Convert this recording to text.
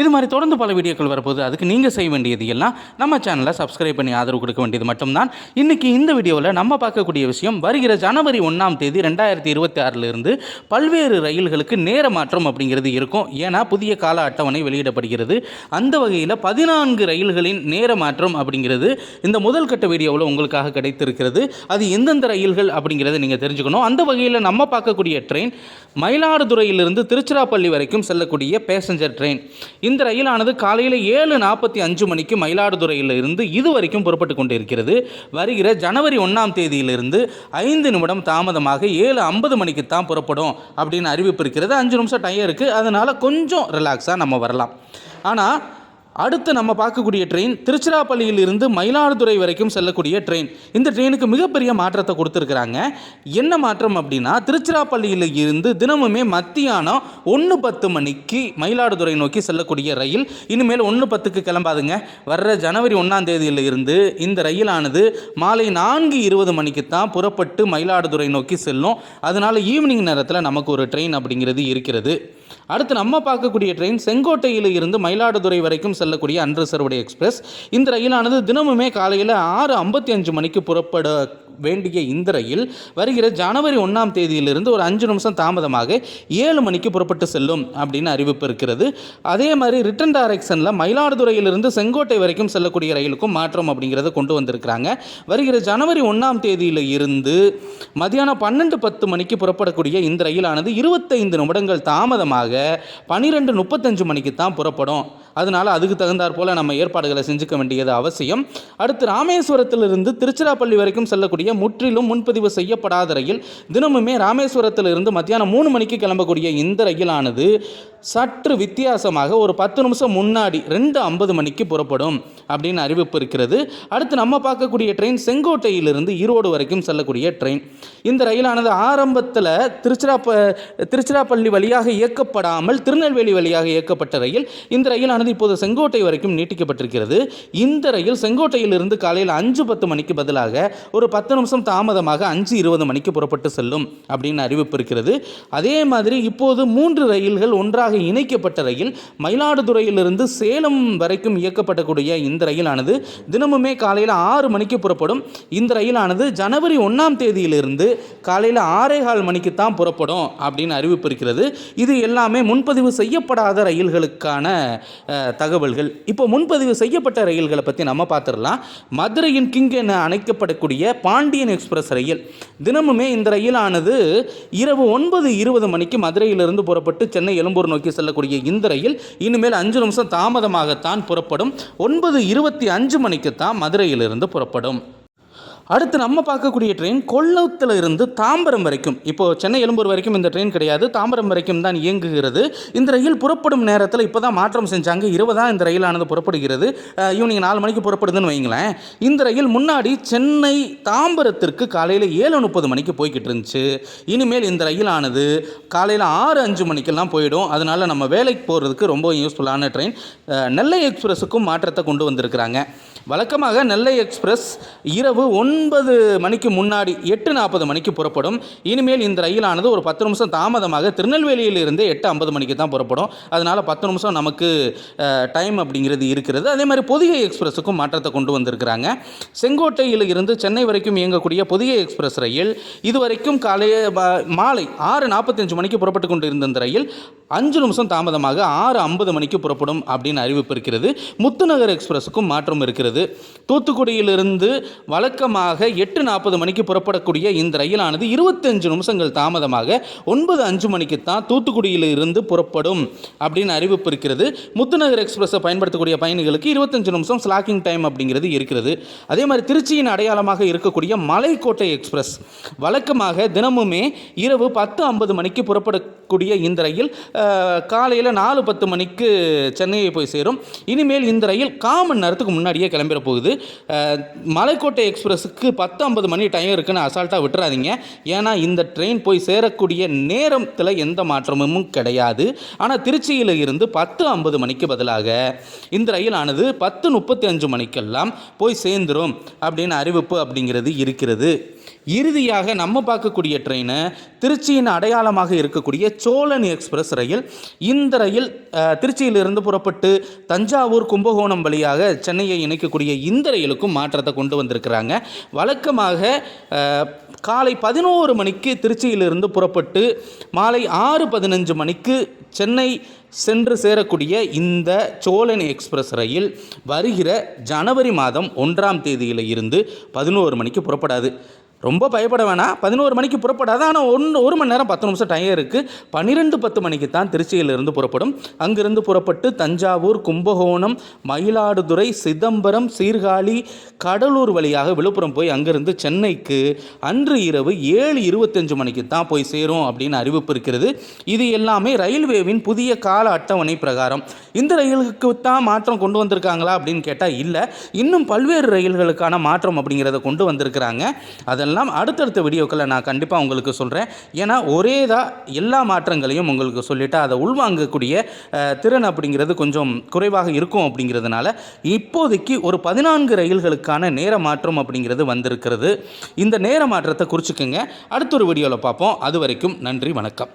இது மாதிரி தொடர்ந்து பல வீடியோக்கள் வரப்போகுது. அதுக்கு நீங்கள் செய்ய வேண்டியது எல்லாம் நம்ம சேனலை சப்ஸ்கிரைப் பண்ணி ஆதரவு கொடுக்க வேண்டியது மட்டும்தான். இன்றைக்கி இந்த வீடியோவில் நம்ம பார்க்கக்கூடிய விஷயம் வருகிற ஜனவரி ஒன்றாம் தேதி ரெண்டாயிரத்தி இருபத்தி ஆறிலிருந்து பல்வேறு ரயில்களுக்கு நேர மாற்றம் அப்படிங்கிறது இருக்கும். ஏன்னா புதிய கால அட்டவணை வெளியிடப்படுகிறது. அந்த வகையில் பதினான்கு ரயில்களின் நேர மாற்றம் அப்படிங்கிறது இந்த முதல் கட்ட வீடியோவில் உங்களுக்காக கிடைத்திருக்கிறது. அது எந்தெந்த ரயில்கள் அப்படிங்கிறத நீங்கள் தெரிஞ்சுக்கணும். அந்த வகையில் நம்ம பார்க்கக்கூடிய ட்ரெயின் மயிலாடுதுறையிலிருந்து திருச்சிராப்பள்ளி வரைக்கும் செல்லக்கூடிய பேசஞ்சர் ட்ரெயின் இந்த ரயிலானது காலையில் ஏழு நாற்பத்தி அஞ்சு மணிக்கு மயிலாடுதுறையில் இருந்து இது வரைக்கும் புறப்பட்டு கொண்டிருக்கிறது. வருகிற ஜனவரி ஒன்றாம் தேதியிலிருந்து ஐந்து நிமிடம் தாமதமாக ஏழு ஐம்பது மணிக்கு தான் புறப்படும் அப்படின்னு அறிவிப்பு இருக்கிறது. அஞ்சு நிமிஷம் டயம் இருக்குது அதனால் கொஞ்சம் ரிலாக்ஸாக நம்ம வரலாம். ஆனால் அடுத்து நம்ம பார்க்கக்கூடிய ட்ரெயின் திருச்சிராப்பள்ளியிலிருந்து மயிலாடுதுறை வரைக்கும் செல்லக்கூடிய ட்ரெயின் இந்த ட்ரெயினுக்கு மிகப்பெரிய மாற்றத்தை கொடுத்துருக்குறாங்க. என்ன மாற்றம் அப்படின்னா திருச்சிராப்பள்ளியில் இருந்து தினமுமே மத்தியானம் ஒன்று பத்து மணிக்கு மயிலாடுதுறை நோக்கி செல்லக்கூடிய ரயில். இனிமேல் ஒன்று பத்துக்கு கிளம்பாதுங்க. வர்ற ஜனவரி ஒன்றாம் தேதியில் இருந்து இந்த ரயிலானது மாலை நான்கு இருபது மணிக்கு தான் புறப்பட்டு மயிலாடுதுறை நோக்கி செல்லும். அதனால் ஈவினிங் நேரத்தில் நமக்கு ஒரு ட்ரெயின் அப்படிங்கிறது இருக்கிறது. அடுத்து நம்ம பார்க்கக்கூடிய ட்ரெயின் செங்கோட்டையில் இருந்து மயிலாடுதுறை வரைக்கும் செல்லக்கூடிய அன்ரிசர்வ்டு எக்ஸ்பிரஸ். இந்த ரயிலானது தினமுமே காலையில் ஆறு ஐம்பத்தி அஞ்சு மணிக்கு புறப்பட வேண்டிய இந்த ரயில் வருகிற ஜனவரி ஒன்றாம் தேதியிலிருந்து ஒரு அஞ்சு நிமிஷம் தாமதமாக ஏழு மணிக்கு புறப்பட்டு செல்லும் அப்படின்னு அறிவிப்பு இருக்கிறது. அதே மாதிரி ரிட்டன் டைரக்ஷனில் மயிலாடுதுறையிலிருந்து செங்கோட்டை வரைக்கும் செல்லக்கூடிய ரயிலுக்கும் மாற்றம் அப்படிங்கிறத கொண்டு வந்திருக்கிறாங்க. வருகிற ஜனவரி ஒன்றாம் தேதியில் இருந்து மதியானம் பன்னெண்டு பத்து மணிக்கு புறப்படக்கூடிய இந்த ரயிலானது இருபத்தைந்து நிமிடங்கள் தாமதமாக பன்னிரெண்டு முப்பத்தஞ்சு மணிக்கு தான் புறப்படும். அதனால் அதுக்கு தகுந்தாற் போல் நம்ம ஏற்பாடுகளை செஞ்சுக்க வேண்டியது அவசியம். அடுத்து ராமேஸ்வரத்திலிருந்து திருச்சிராப்பள்ளி வரைக்கும் செல்லக்கூடிய செய்ய முற்றிலும் முன்பதிவு செய்யப்படாத ரயில் தினமுமே ராமேஸ்வரத்திலிருந்து மத்தியானம் மூணு மணிக்கு கிளம்பக்கூடிய இந்த ரயிலானது சற்று வித்தியாசமாக ஒரு பத்து நிமிஷம் முன்னாடி ரெண்டு ஐம்பது மணிக்கு புறப்படும் அப்படின்னு அறிவிப்பு இருக்கிறது. அடுத்து நம்ம பார்க்கக்கூடிய ட்ரெயின் செங்கோட்டையிலிருந்து ஈரோடு வரைக்கும் செல்லக்கூடிய ட்ரெயின் இந்த ரயிலானது ஆரம்பத்தில் திருச்சிராப்ப திருச்சிராப்பள்ளி வழியாக இயக்கப்படாமல் திருநெல்வேலி வழியாக இயக்கப்பட்ட ரயில் இந்த ரயிலானது இப்போது செங்கோட்டை வரைக்கும் நீட்டிக்கப்பட்டிருக்கிறது. இந்த ரயில் செங்கோட்டையிலிருந்து காலையில் அஞ்சு பத்து மணிக்கு பதிலாக ஒரு பத்து நிமிஷம் தாமதமாக அஞ்சு இருபது மணிக்கு புறப்பட்டு செல்லும் அப்படின்னு அறிவிப்பு இருக்கிறது. அதே மாதிரி இப்போது மூன்று ரயில்கள் ஒன்றாக இணைக்கப்பட்ட ரயில் மயிலாடுதுறையிலிருந்து சேலம் வரைக்கும் இயக்கப்படக்கூடிய இந்த ரயிலானது தினமுமே காலையில் ஆறு மணிக்கு புறப்படும். இந்த ரயிலானது ஜனவரி ஒன்றாம் தேதியிலிருந்து காலையில் ஆறே கால் மணிக்கு தான் புறப்படும் அப்படின்னு அறிவிப்பு இருக்கிறது. இது எல்லாமே முன்பதிவு செய்யப்படாத ரயில்களுக்கான தகவல்கள். இப்போ முன்பதிவு செய்யப்பட்ட ரயில்களை பற்றி நம்ம பார்த்துடலாம். மதுரையின் கிங் என அழைக்கப்படக்கூடிய பாண்டியன் எக்ஸ்பிரஸ் ரயில். தினமுமே இந்த ரயிலானது இரவு ஒன்பது இருபது மணிக்கு மதுரையிலிருந்து புறப்பட்டு சென்னை எழும்பூர் நோக்கி செல்லக்கூடிய இந்த ரயில் இனிமேல் அஞ்சு நிமிஷம் தாமதமாகத்தான் புறப்படும். ஒன்பது இருபத்தி அஞ்சு மணிக்கு தான் மதுரையிலிருந்து புறப்படும். அடுத்து நம்ம பார்க்கக்கூடிய ட்ரெயின் கொல்லத்தில் இருந்து தாம்பரம் வரைக்கும். இப்போது சென்னை எழும்பூர் வரைக்கும் இந்த ட்ரெயின் கிடையாது. தாம்பரம் வரைக்கும் தான் இயங்குகிறது. இந்த ரயில் புறப்படும் நேரத்தில் இப்போ தான் மாற்றம் செஞ்சாங்க. இருபதாம் இந்த ரயிலானது புறப்படுகிறது. ஈவினிங் நாலு மணிக்கு புறப்படுதுன்னு வைங்களேன். இந்த ரயில் முன்னாடி சென்னை தாம்பரத்திற்கு காலையில் ஏழு முப்பது மணிக்கு போய்கிட்டு இருந்துச்சு. இனிமேல் இந்த ரயிலானது காலையில் ஆறு அஞ்சு மணிக்கெல்லாம் போயிடும். அதனால் நம்ம வேலைக்கு போகிறதுக்கு ரொம்ப யூஸ்ஃபுல்லான ட்ரெயின் நெல்லை எக்ஸ்பிரஸுக்கும் மாற்றத்தை கொண்டு வந்திருக்கிறாங்க. வழக்கமாக நெல்லை எக்ஸ்பிரஸ் இரவு ஒன்பது மணிக்கு முன்னாடி எட்டு நாற்பது மணிக்கு புறப்படும். இனிமேல் இந்த ரயிலானது ஒரு பத்து நிமிஷம் தாமதமாக திருநெல்வேலியிலிருந்து எட்டு ஐம்பது மணிக்கு தான் புறப்படும். அதனால் பத்து நிமிஷம் நமக்கு டைம் அப்படிங்கிறது இருக்கிறது. அதே மாதிரி பொதிகை எக்ஸ்பிரஸுக்கும் மாற்றத்தை கொண்டு வந்திருக்கிறாங்க. செங்கோட்டையில் இருந்து சென்னை வரைக்கும் இயங்கக்கூடிய பொதிகை எக்ஸ்பிரஸ் ரயில் இதுவரைக்கும் காலைய மாலை ஆறு நாற்பத்தஞ்சு மணிக்கு புறப்பட்டு கொண்டு இருந்த இந்த ரயில் அஞ்சு நிமிஷம் தாமதமாக ஆறு ஐம்பது மணிக்கு புறப்படும் அப்படின்னு அறிவிப்பு இருக்கிறது. முத்துநகர் எக்ஸ்பிரஸுக்கும் மாற்றம் இருக்கிறது. தூத்துக்குடியிலிருந்து வழக்கமாக எட்டு நாற்பது மணிக்கு புறப்படக்கூடிய இந்த ரயிலானது இருபத்தஞ்சு நிமிஷங்கள் தாமதமாக ஒன்பது அஞ்சு மணிக்கு தான் தூத்துக்குடியில் இருந்து புறப்படும் அப்படின்னு அறிவிப்பு இருக்கிறது. முத்துநகர் எக்ஸ்பிரஸை பயன்படுத்தக்கூடிய பயணிகளுக்கு இருபத்தஞ்சு நிமிஷம் ஸ்லாக்கிங் டைம் அப்படிங்கிறது இருக்கிறது. அதே மாதிரி திருச்சியின் அடையாளமாக இருக்கக்கூடிய மலைக்கோட்டை எக்ஸ்பிரஸ் வழக்கமாக தினமுமே இரவு பத்து ஐம்பது மணிக்கு புறப்படக்கூடிய இந்த ரயில் காலையில் நாலு பத்து மணிக்கு சென்னையை போய் சேரும். இனிமேல் இந்த ரயில் காமன் நேரத்துக்கு முன்னாடியே கிளம்பிட போகுது மலைக்கோட்டை எக்ஸ்பிரஸுக்கு பத்து ஐம்பது மணி டைம் இருக்குன்னு அசால்ட்டாக விட்டுறாதீங்க. ஏன்னா இந்த ட்ரெயின் போய் சேரக்கூடிய நேரத்தில் எந்த மாற்றமும் கிடையாது. ஆனால் திருச்சியில் இருந்து பத்து ஐம்பது மணிக்கு பதிலாக இந்த ரயிலானது பத்து முப்பத்தி அஞ்சு மணிக்கெல்லாம் போய் சேர்ந்துடும் அப்படின்னு அறிவிப்பு அப்படிங்கிறது இருக்கிறது. இறுதியாக நம்ம பார்க்கக்கூடிய ட்ரெயின் திருச்சியின் அடையாளமாக இருக்கக்கூடிய சோழன் எக்ஸ்பிரஸ் ரயில். இந்த ரயில் திருச்சியிலிருந்து புறப்பட்டு தஞ்சாவூர் கும்பகோணம் வழியாக சென்னையை இணைக்கக்கூடிய இந்த ரயிலுக்கும் மாற்றத்தை கொண்டு வந்திருக்கிறாங்க. வழக்கமாக காலை பதினோரு மணிக்கு திருச்சியிலிருந்து புறப்பட்டு மாலை ஆறு பதினஞ்சு மணிக்கு சென்னை சென்று சேரக்கூடிய இந்த சோழன் எக்ஸ்பிரஸ் ரயில் வருகிற ஜனவரி மாதம் ஒன்றாம் தேதியில் இருந்து பதினோரு மணிக்கு புறப்படாது. ரொம்ப பயப்பட வேணாம். பதினோரு மணிக்கு புறப்படாது ஆனால் ஒன்று ஒரு மணி நேரம் பத்து நிமிஷம் டைம் இருக்குது பன்னிரெண்டு பத்து மணிக்கு தான் திருச்சியிலிருந்து புறப்படும். அங்கிருந்து புறப்பட்டு தஞ்சாவூர் கும்பகோணம் மயிலாடுதுறை சிதம்பரம் சீர்காழி கடலூர் வழியாக விழுப்புரம் போய் அங்கிருந்து சென்னைக்கு அன்று இரவு ஏழு இருபத்தஞ்சு மணிக்கு தான் போய் சேரும் அப்படின்னு அறிவிப்பு இருக்கிறது. இது எல்லாமே ரயில்வேவின் புதிய கால அட்டவணை பிரகாரம். இந்த ரயிலுக்கு தான் மாற்றம் கொண்டு வந்திருக்காங்களா அப்படின்னு கேட்டால் இல்லை. இன்னும் பல்வேறு ரயில்களுக்கான மாற்றம் அப்படிங்கிறத கொண்டு வந்திருக்கிறாங்க. அதெல்லாம் அடுத்தடுத்த வீடியோக்களை நான் கண்டிப்பாக உங்களுக்கு சொல்கிறேன் ஏன்னா ஒரே தான் எல்லா மாற்றங்களையும் உங்களுக்கு சொல்லிவிட்டு அதை உள்வாங்கக்கூடிய திறன் அப்படிங்கிறது கொஞ்சம் குறைவாக இருக்கும் அப்படிங்கிறதுனால இப்போதைக்கு ஒரு பதினான்கு ரயில்களுக்கான நேர மாற்றம் அப்படிங்கிறது வந்திருக்கிறது. இந்த நேர மாற்றத்தை குறிச்சிக்கோங்க. அடுத்த ஒரு வீடியோவில் பார்ப்போம். அது வரைக்கும் நன்றி வணக்கம்.